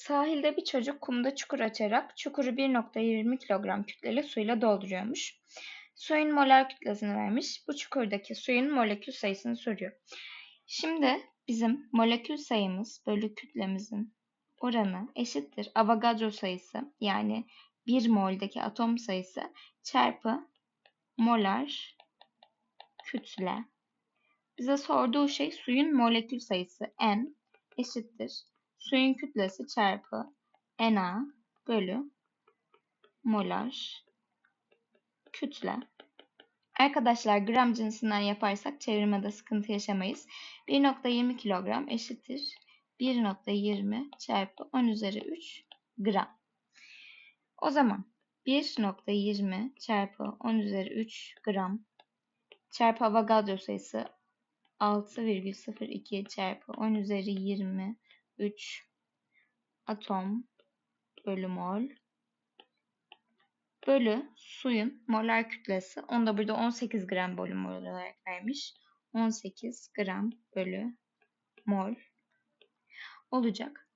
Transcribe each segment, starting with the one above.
Sahilde bir çocuk kumda çukur açarak çukuru 1.20 kilogram kütleli suyla dolduruyormuş. Suyun molar kütlesini vermiş. Bu çukurdaki suyun molekül sayısını soruyor. Şimdi bizim molekül sayımız bölü kütlemizin oranı eşittir. Avogadro sayısı yani 1 moldeki atom sayısı çarpı molar kütle. Bize sorduğu şey suyun molekül sayısı N eşittir. Suyun kütlesi çarpı Na bölü molar kütle. Arkadaşlar gram cinsinden yaparsak çevirmede sıkıntı yaşamayız. 1.20 kilogram eşittir. 1.20 çarpı 10 üzeri 3 gram. O zaman 1.20 çarpı 10 üzeri 3 gram çarpı Avogadro sayısı 6,02 çarpı 10 üzeri 23 atom bölü mol bölü suyun molar kütlesi. Onu da burada 18 gram bölü mol olarak vermiş. 18 gram bölü mol olacak.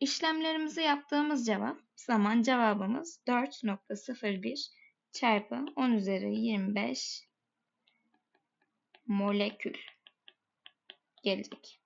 İşlemlerimizi yaptığımız cevap zaman cevabımız 4.01 çarpı 10 üzeri 25 molekül gelecek.